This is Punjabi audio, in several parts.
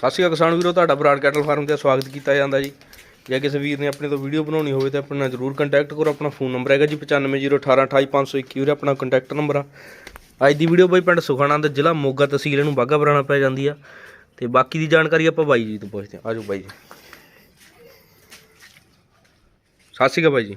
ਸਤਿ ਸ਼੍ਰੀ ਅਕਾਲ ਕਿਸਾਨ ਵੀਰੋ ਤੁਹਾਡਾ ਬਰਾੜ ਕੈਟਲ ਫਾਰਮ ਤੇ ਸਵਾਗਤ ਕੀਤਾ ਜਾਂਦਾ ਜੀ। ਜੇ ਕਿਸੇ ਵੀਰ ਨੇ ਆਪਣੇ ਤੋਂ ਵੀਡੀਓ ਬਣਾਉਣੀ ਹੋਵੇ ਤਾਂ ਆਪਣੇ ਨਾਲ ਜਰੂਰ ਕੰਟੈਕਟ ਕਰੋ ਆਪਣਾ ਫੋਨ ਨੰਬਰ ਹੈਗਾ ਜੀ 9501828521 ਉਰੇ ਆਪਣਾ ਕੰਟੈਕਟ ਨੰਬਰ ਆ। ਅੱਜ ਦੀ ਵੀਡੀਓ ਬਾਈ ਪਿੰਡ ਸੁਖਾਨੰਦ ਜ਼ਿਲ੍ਹਾ ਮੋਗਾ ਤਹਿਸੀਲ ਇਹਨੂੰ ਬਾਗਾ ਬਰਾਣਾ ਪੈ ਜਾਂਦੀ ਆ। ਤੇ ਬਾਕੀ ਦੀ ਜਾਣਕਾਰੀ ਆਪਾਂ ਬਾਈ ਜੀ ਤੋਂ ਪੁੱਛਦੇ ਹਾਂ। ਆਜੋ ਬਾਈ ਜੀ। ਸਤਿ ਸ਼੍ਰੀ ਅਕਾਲ ਬਾਈ ਜੀ।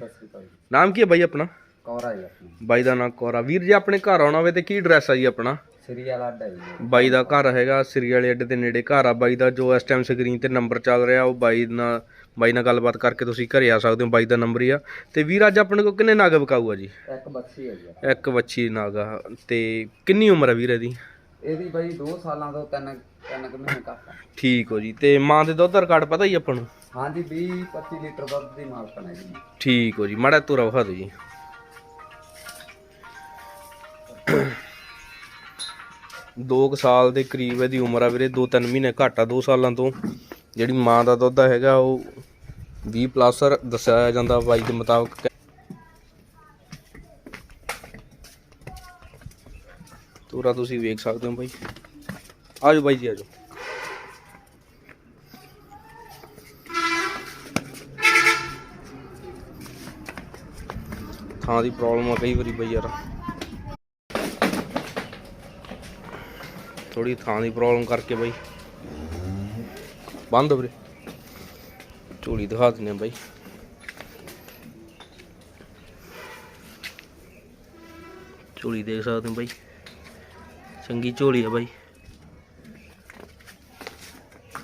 ਨਾਮ ਕੀ ਹੈ ਬਾਈ ਆਪਣਾ? ਕੌਰਾ ਜੀ ਬਾਈ ਦਾ ਨਾਮ ਕੋਰਾ ਵੀਰ ਜੇ ਆਪਣੇ ਘਰ ਆਉਣਾ ਹੋਵੇ ਤੇ ਕੀ ਐਡਰੈਸ ਆ ਜੀ ਆਪਣਾ? ਸ੍ਰੀ ਵਾਲਾ ਅੱਡਾ ਜੀ। ਬਾਈ ਦਾ ਘਰ ਹੈਗਾ ਸ੍ਰੀ ਵਾਲੇ ਅੱਡੇ ਦੇ ਨੇੜੇ ਘਰ ਆ। ਬਾਈ ਦਾ ਜੋ ਇਸ ਟਾਈਮ ਸਕਰੀਨ ਤੇ ਨੰਬਰ ਚੱਲ ਰਿਹਾ ਉਹ ਬਾਈ ਨਾਲ ਬਾਈ ਨਾਲ ਗੱਲਬਾਤ ਕਰਕੇ ਤੁਸੀਂ ਘਰੇ ਆ ਸਕਦੇ ਹੋ। ਬਾਈ ਦਾ ਨੰਬਰ ਹੀ ਆ। ਤੇ ਵੀਰ ਅੱਜ ਆਪਣੇ ਕੋਲ ਕਿੰਨੇ ਨਾਗ ਵਿਕਾਊ ਆ ਜੀ? ਇੱਕ ਬੱਚੀ ਹੈ ਜੀ। ਇੱਕ ਵੱਛੀ ਨਾਗ ਆ। ਤੇ ਕਿੰਨੀ ਉਮਰ ਆ ਵੀਰ ਇਹਦੀ? ਇਹਦੀ ਬਾਈ 2 ਸਾਲਾਂ ਤੋਂ ਤਿੰਨ ਤਿੰਨ ਕੁ ਮਹੀਨੇ ਆ। ਠੀਕ ਹੋ ਜੀ। ਤੇ ਮਾਂ ਦੇ ਦੁੱਧ ਦਾ ਰਿਕਾਰਡ ਪਤਾ ਹੀ ਆਪਾਂ ਨੂੰ? ਹਾਂਜੀ 20 25 ਲੀਟਰ ਦੁੱਧ ਦੀ ਮਾਲਕਣ ਹੈ ਜੀ। ਠੀਕ ਹੋ ਜੀ। ਮਾੜਾ ਤੁਰਾ ਵਿਖਾ ਦਿਓ ਜੀ। ਦੋ ਕੁ ਸਾਲ ਦੇ ਕਰੀਬ ਇਹਦੀ ਉਮਰ ਆ ਵੀਰੇ 2-3 ਮਹੀਨੇ ਘੱਟ ਆ 2 ਸਾਲਾਂ ਤੋਂ। ਜਿਹੜੀ ਮਾਂ ਦਾ ਦੁੱਧ ਹੈਗਾ, ਉਹ 20 ਪਲੱਸ ਦੱਸਿਆ ਜਾਂਦਾ ਬਾਈ ਦੇ ਮੁਤਾਬਕ। ਤੋਰਾ ਤੁਸੀਂ ਵੇਖ ਸਕਦੇ ਹੋ ਬਾਈ। ਆਜੋ ਬਾਈ ਜੀ, ਆਜੋ। ਥਾਂ ਦੀ ਪ੍ਰੋਬਲਮ ਆ ਕਈ ਵਾਰੀ ਬਈ ਯਾਰ। ਥੋੜੀ ਥਾਂ ਦੀ ਪ੍ਰੋਬਲਮ ਕਰਕੇ ਬਾਈ। ਬੰਦ ਵੀਰੇ। ਝੋਲੀ ਦਿਖਾ ਦਿੰਨੇ ਆ ਬਾਈ। ਝੋਲੀ ਦੇਖ ਸਕਦੇ ਹੋ ਬਾਈ। ਚੰਗੀ ਝੋਲੀ ਆ ਬਾਈ।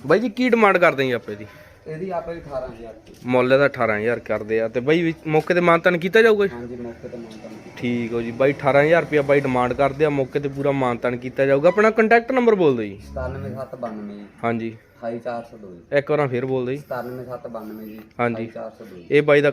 ਬਾਈ ਜੀ, ਕੀ ਡਿਮਾਂਡ ਕਰਦੇ ਜੀ ਆਪੇ ਦੀ? ਇਹਦੀ ਆਪੇ ਵੀ 18000 ਦੀ। ਮੁੱਲ ਇਹਦਾ 18000 ਕਰਦੇ ਆ। ਤੇ ਬਾਈ ਮੌਕੇ ਤੇ ਮਾਨਤਾਨ ਕੀਤਾ ਜਾਊਗਾ ਜੀ? ਹਾਂਜੀ ਮੌਕੇ ਤੇ ਮਾਲਕਣ ਠੀਕ ਹੋ ਜੀ। ਬਾਈ 18000 ਰੁਪਇਆ ਬਾਈ ਡਿਮਾਂਡ ਕਰਦੇ ਆ। ਮੌਕੇ ਤੇ ਪੂਰਾ ਮਾਨਤਾਨ ਕੀਤਾ ਜਾਊਗਾ। ਆਪਣਾ ਕੰਟੈਕਟ ਨੰਬਰ ਬੋਲ ਦਿਓ ਜੀ। 97792 ਜੀ। ਹਾਂਜੀ। 28402 ਜੀ। ਇੱਕ ਵਾਰਾਂ ਫੇਰ ਬੋਲ ਦਿਓ ਜੀ। 97792 ਜੀ। ਹਾਂਜੀ। 28402 ਇਹ ਬਾਈ ਦਾ